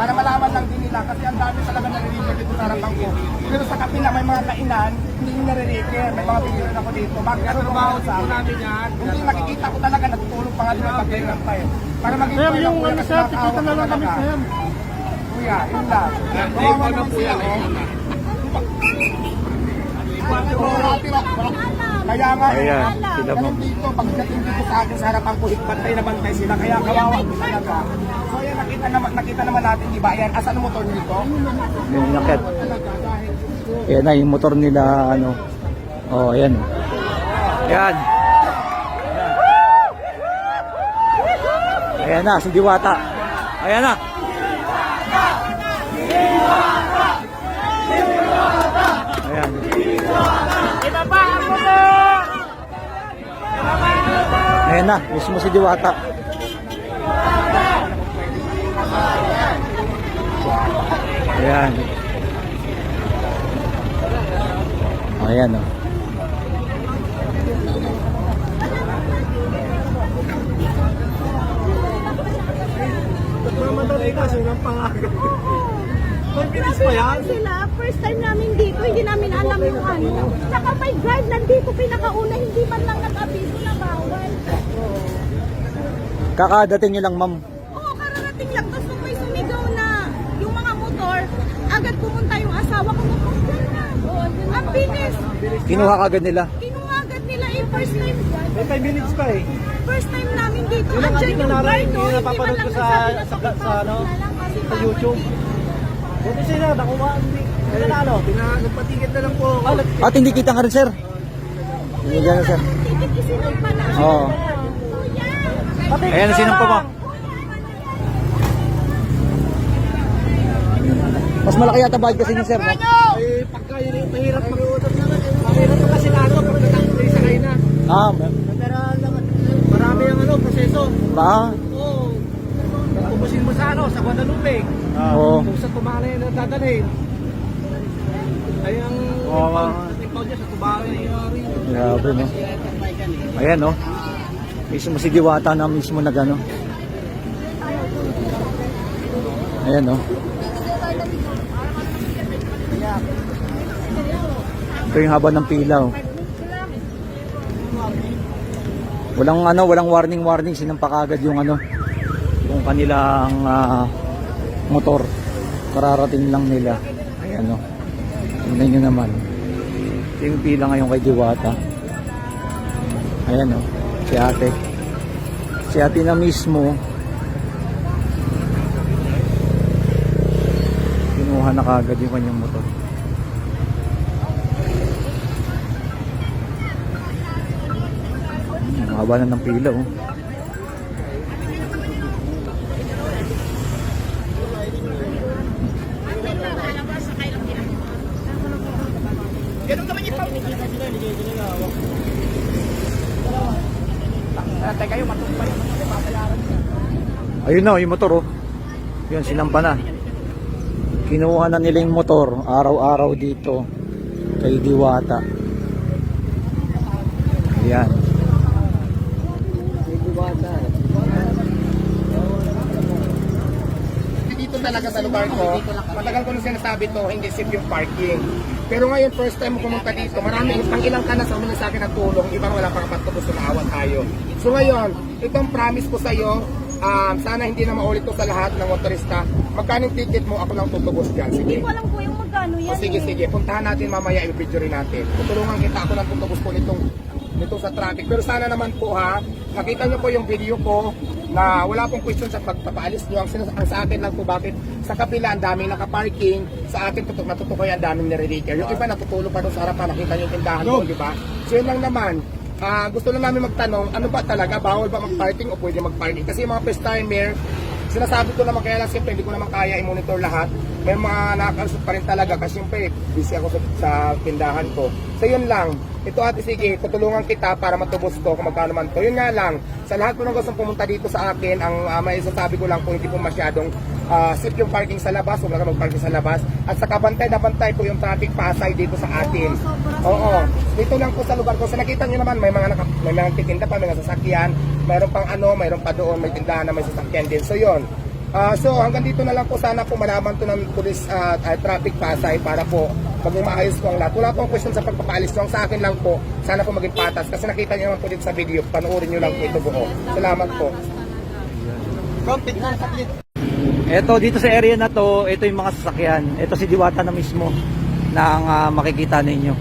Para malaman lang din nila kasi ang dami talaga nare-repair dito sa harapan ko. Pero sa kapila may mga kainan, hindi nyo nare-repair. May mga video rin ako dito. Bakit ano trabaho sa akin? Hindi nakikita ko talaga natutulog pa nga din ang pagkainan pa eh. Para maging Sir, yung ano sir, tikita na lang kami talaga. sir. Kuya, yun lang. Kawawa naman sila, oh. Kaya nga, Ayan, eh, sila ganun ma'am. dito, pagdating dito sa akin sa harapan ko, bantay na bantay sila, kaya kawawa ko talaga. So yan, nakita naman, nakita naman natin, di ba? Ayan, asan ang motor nito? Yung nakit. Ayan na, yung motor nila, ano. Oh, ayan. Ayan. Ayan na, si Diwata. Ayan na. Ayan. Ayan na, mismo si Diwata. Ayan. Ayan oh. Mamadali ka, sir, ang pangalan. Confidence pa yan? sila, first time namin dito, hindi namin alam yung ano. Saka may guard nandito pinakauna, hindi man lang nag-abiso na bawal. Kakadating nyo lang, ma'am. Oo, kararating lang. Tapos nung may sumigaw na yung mga motor, agad pumunta yung asawa ko. Dyan na. Ang bilis. Kinuha kagad nila. Kinuha agad nila eh, first time. May 5 minutes pa eh. First time namin dito. Yun ang Andyan ating yung guard, no? man napapanood lang ko sa- sa- sa ano, sa YouTube. Buti sila, nakuha. Hindi. Ano na ano? Nagpatigit na lang po. At hindi kita ka rin, sir. Hindi na, sir. Ticket isinampa na. Oo. Ayan, sino pa ba? Mas malaki yata bayad kasi niya, sir. no? Eh, pagka yun, eh, mahirap mag Mahirap pa kasi na ano, pag natakot sa kayo na. Ah, Pero naman, marami ang ano, proseso. ba? Oo. Pupusin mo sa ano, sa Guadalupe. Oo. Kung sa Tumala yung natadalhin. Ay ang Oo. impound niya sa Tumala yung Grabe, no? Ayan, no? Mismo si Diwata na mismo nag ano. Ayan, no? Ito yung haba ng pila, oh. Walang ano, walang warning warning sinampak agad yung ano, yung kanilang ah, motor. Kararating lang nila. Ayan, no? Tingnan nyo naman. Ito yung pila ngayon kay Diwata. Ayan o, si ate. Si ate na mismo. Kinuha na kagad yung kanyang motor. Haba na ng pila oh. Ayun na, yung motor oh. Yun, sinampa na. Kinuha na nila yung motor araw-araw dito kay Diwata. Ayan. dito talaga sa lugar ko, matagal ko na sinasabi to, hindi safe yung parking. Pero ngayon, first time mo pumunta dito, marami, pang ilang ka na sa umin sa akin ng tulong, ibang wala pang kapatubos na awan tayo. So ngayon, itong promise ko sa iyo, um, sana hindi na maulit to sa lahat ng motorista. Magkano yung ticket mo, ako lang tutubos dyan. Sige. Hindi ko alam po yung magkano yan O sige, eh. sige. Puntahan natin mamaya, rin natin. Tutulungan kita ako ng tutubos po nitong nito sa traffic. Pero sana naman po ha, nakita niyo po yung video ko na wala pong question sa pagpapaalis niyo. Ang, sinas- ang sa akin lang po bakit sa kapila ang daming nakaparking, sa akin tutok natutukoy ang daming nire-repair. Yung iba natutulog pa doon sa harapan, nakita niyo yung tindahan ko, di ba? So yun lang naman. Ah, gusto lang namin magtanong, ano ba talaga, bawal ba mag-parking o pwede mag-parking? Kasi yung mga first timer, sinasabi ko naman kaya lang siyempre hindi ko naman kaya i-monitor lahat. May mga nakakalusot pa rin talaga kasi siyempre busy ako sa, sa tindahan ko. So yun lang. Ito ate sige, tutulungan kita para matubos ko kung magkano man to. Yun nga lang, sa lahat po ng gustong pumunta dito sa akin, ang uh, may isasabi ko lang po hindi po masyadong ah, safe yung parking sa labas, huwag lang mag-parking sa labas. At sa kabantay na bantay po yung traffic pasay dito sa atin. Oo. Dito lang po sa lugar ko. Sa nakita niyo naman, may mga naka, may mga titinda pa, may mga sasakyan. Mayroon pang ano, mayroon pa doon, may tindahan na may sasakyan din. So yun. Ah, so hanggang dito na lang po sana po malaman to ng police at traffic Pasay para po maging maayos po ang lahat. Wala pong question sa pagpapaalis ko. Ang sa akin lang po, sana po maging patas. Kasi nakita niyo naman po dito sa video, panoorin niyo lang po ito buo. Salamat po. Ito dito sa area na to, ito yung mga sasakyan. Ito si Diwata na mismo na ang ah, makikita ninyo.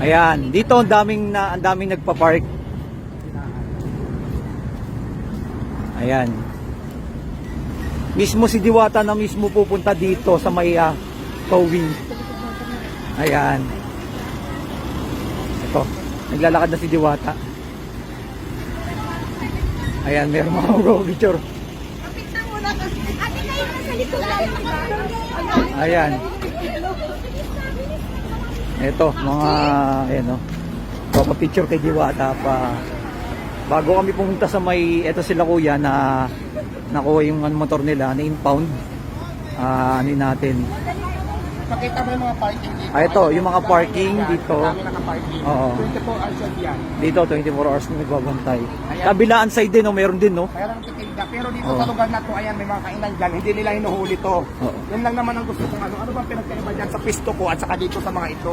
Ayan, dito ang daming na ang daming nagpa-park. Ayan. Mismo si Diwata na mismo pupunta dito sa may ah, towing. Ayan. Ito, naglalakad na si Diwata. Ayan, meron mga go picture. Ayan. Ito, mga, ayan o. Papa-picture kay Diwata pa. Bago kami pumunta sa may, eto sila kuya na nakuha yung ano, motor nila na impound. Ah, ano natin. Pakita mo yung mga parking dito. Ah, ito, yung mga parking Ayan, dito. Kami naka-parking. Oo. 24 hours yan. Dito, 24 hours na nagbabantay. Kabilaan side din, oh, meron din, no? Mayroong titinda. Pero dito Oo. sa lugar na to, ayan, may mga kainan dyan. Hindi nila hinuhuli to. Oo. Yan lang naman ang gusto kong ano. Ano bang pinagkaiba dyan sa pisto ko at saka dito sa mga ito?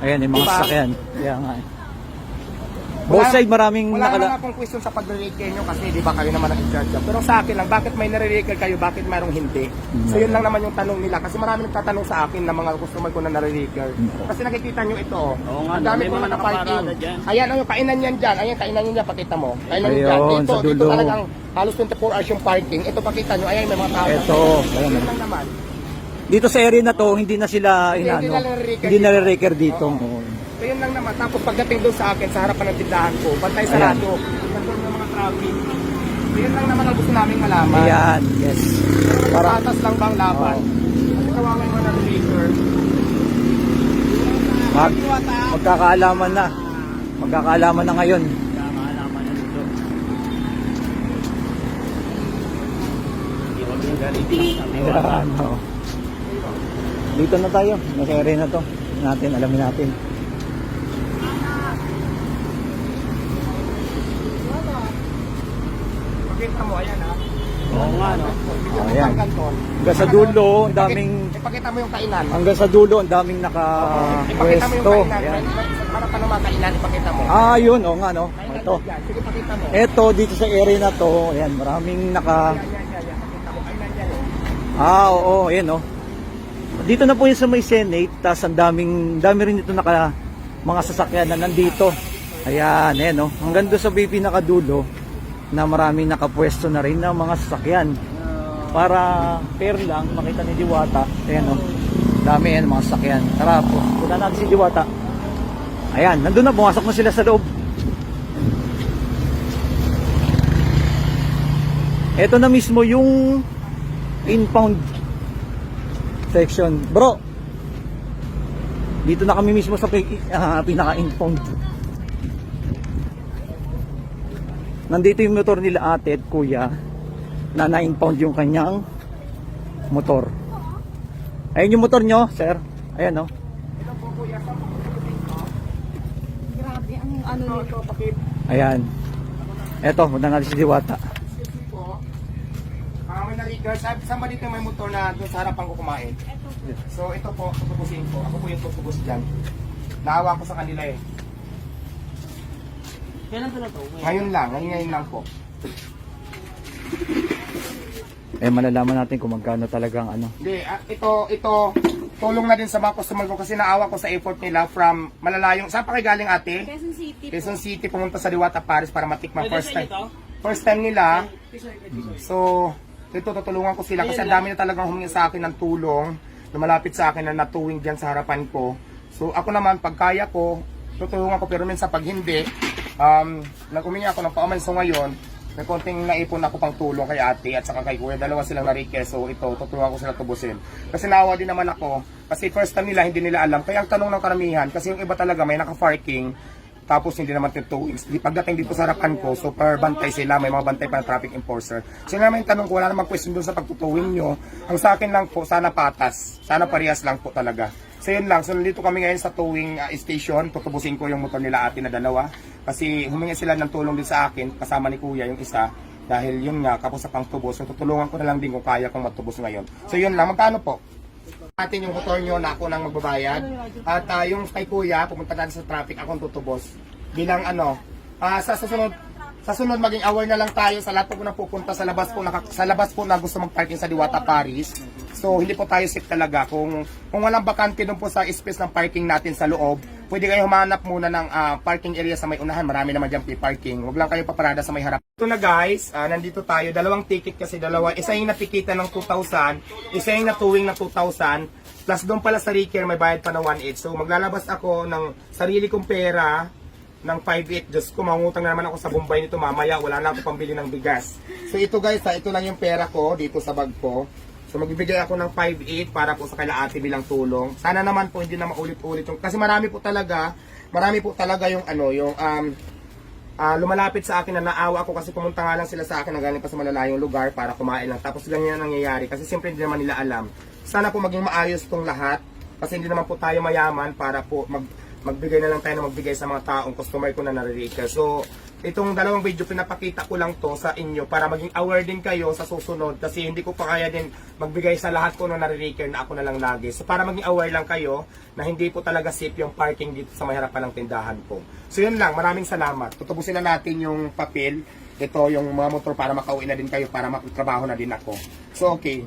Ayan, yung mga Diba? sasakyan. Kaya nga. eh. Both side maraming Wala nakala... naman akong question sa pag-recycle nyo kasi di ba kayo naman ang in-charge. Pero sa akin lang, bakit may nare-recycle kayo, bakit mayroong hindi? So yun lang naman yung tanong nila. Kasi marami nagtatanong sa akin na mga customer ko na nare-recycle. Kasi nakikita nyo ito. oh. ang dami ko na nakaparking. Ayan, ang yung kainan yan dyan. Ayan, kainan yan dyan, pakita mo. Kainan yan dyan. Ayun, Dito, sa dito dulo. talagang halos 24 hours yung parking. Ito pakita nyo, ayan, may mga tao. Ito, ayan. Yun lang naman. Dito sa area na to, hindi na sila Hindi, inano. hindi na Hindi dito. na record dito. Oo. So yun lang naman. Tapos pagdating doon sa akin, sa harapan ng tindahan ko, bantay sarado. Nandun ng mga traffic. So yun lang naman ang gusto namin malaman. Ayan, yes. Para atas lang bang laban? Kasi kawawa yung mga leaker. mag, magkakaalaman na. Magkakaalaman na ngayon. Ayan, oo. Dito na tayo. Nasa area na to. Natin, alamin natin. Pakita mo, ayan ha. Oo nga, no? Mo Ayan. Hanggang sa dulo, ang daming... Ipakita mo yung kainan. Hanggang sa dulo, ang daming Ipakita mo yung kainan. Para pa mga kainan, ipakita mo. Ah, yun. Oo nga, no. Ito. Sige, pakita mo. Ito, dito sa area na to, ayan, maraming naka... Eh. Ah, oo, ayan, no. Dito na po yung sa may Senate, tas ang daming, dami rin dito naka, mga sasakyan na nandito. Ayan, ayan, no. Hanggang doon sa BP nakadulo, na maraming nakapwesto na rin ng mga sasakyan. Para fair lang, makita ni Diwata. Ayan, no. Dami yan, mga sasakyan. Tara po, punta natin si Diwata. Ayan, nandun na, pumasok na sila sa loob. Ito na mismo yung impound section. Bro, dito na kami mismo sa ah, pinaka-impound. Nandito yung motor nila ate at kuya na na-impound yung kanyang motor. Ayun yung motor nyo, sir. Ayan, no? Grabe, ang ano Ito, nito. ito, Ayan. Eto, punta natin si Diwata. po. Ah, may naligar. Sabi, saan ba dito may motor na doon sa harapan ko kumain? So ito po, tutubusin ko. Ako po yung tutubos dyan. Naawa ko sa kanila eh. Kailan to na to? Ngayon lang, ngayon, ngayon lang po. Eh, malalaman natin kung magkano talagang ano. Hindi, ah, ito, ito, tulong na din sa mga customer ko kasi naawa ko sa effort nila from malalayong, saan pa kayo galing ate? Quezon City po. Quezon City, pumunta sa Diwata, Paris para matikman Pwede first sa time. inyo to? First time nila. So, ito tutulungan ko sila kasi ang dami na talagang humingi sa akin ng tulong na malapit sa akin na natuwing dyan sa harapan ko. So, ako naman, pag kaya ko, tutulungan ko pero minsan pag hindi, um, nag-umingi ako ng pauman. So, ngayon, may konting naipon ako pang tulong kay ate at saka kay kuya. Dalawa silang na-request. So, ito, tutulungan ko sila tubusin. Kasi naawa din naman ako. Kasi first time nila, hindi nila alam. Kaya ang tanong ng karamihan, kasi yung iba talaga may naka-parking, tapos hindi naman. Di pagdating dito sa harapan ko, super bantay sila, may mga bantay pa ng traffic enforcer. So naman yung tanong ko, wala namang question doon sa pagtutuwing nyo. Ang sa akin lang po, sana patas. Sana parehas lang po talaga. So yun lang, so nandito kami ngayon sa towing uh, station, tutubusin ko yung motor nila ate na dalawa. Kasi humingi sila ng tulong din sa akin, kasama ni kuya yung isa. Dahil yun nga, kapos sa pangtubos, so tutulungan ko na lang din kung kaya kong matubos ngayon. So yun lang, magkano po? Atin yung motor nyo na ako nang magbabayad. At ah, yung kay kuya, pumunta natin sa traffic, akong tutubos. Bilang ano, ah, sa susunod, sa sunod maging aware na lang tayo sa lahat po na pupunta sa labas po na, sa labas po na gusto mag-parking sa Diwata Paris. So hindi po tayo safe talaga. Kung kung walang bakante doon po sa space ng parking natin sa loob, pwede kayo humanap muna ng ah, parking area sa may unahan. Marami naman diyan parking. Huwag lang kayo paparada sa may harap. Ito na guys, ah, nandito tayo. Dalawang ticket kasi dalawa. Isa yung natikita ng 2,000, isa yung natuwing na 2,000. Plus doon pala sa Ricker may bayad pa ng 1,800. So maglalabas ako ng sarili kong pera ng 5.8. Diyos ko, mangutang na naman ako sa Bombay nito mamaya. Wala na ako pambili ng bigas. So ito guys, ha, ito lang yung pera ko dito sa bag ko. So magbibigay ako ng 5.8 para po sa kaila ate bilang tulong. Sana naman po hindi na maulit-ulit yung kasi marami po talaga, marami po talaga yung ano, yung um ah, lumalapit sa akin na naawa ako kasi pumunta nga lang sila sa akin na galing pa sa malalayong lugar para kumain lang. Tapos ganyan ang nangyayari kasi siyempre hindi naman nila alam. Sana po maging maayos tong lahat kasi hindi naman po tayo mayaman para po mag magbigay na lang tayo na magbigay sa mga taong customer ko na naririka. So, itong dalawang video pinapakita ko lang to sa inyo para maging aware din kayo sa susunod kasi hindi ko pa kaya din magbigay sa lahat ko na naririka na ako na lang lagi. So, para maging aware lang kayo na hindi po talaga safe yung parking dito sa may harapan ng tindahan ko. So, yun lang. Maraming salamat. Tutubusin na natin yung papel. Ito yung mga motor para makauwi na din kayo para magtrabaho na din ako. So, okay.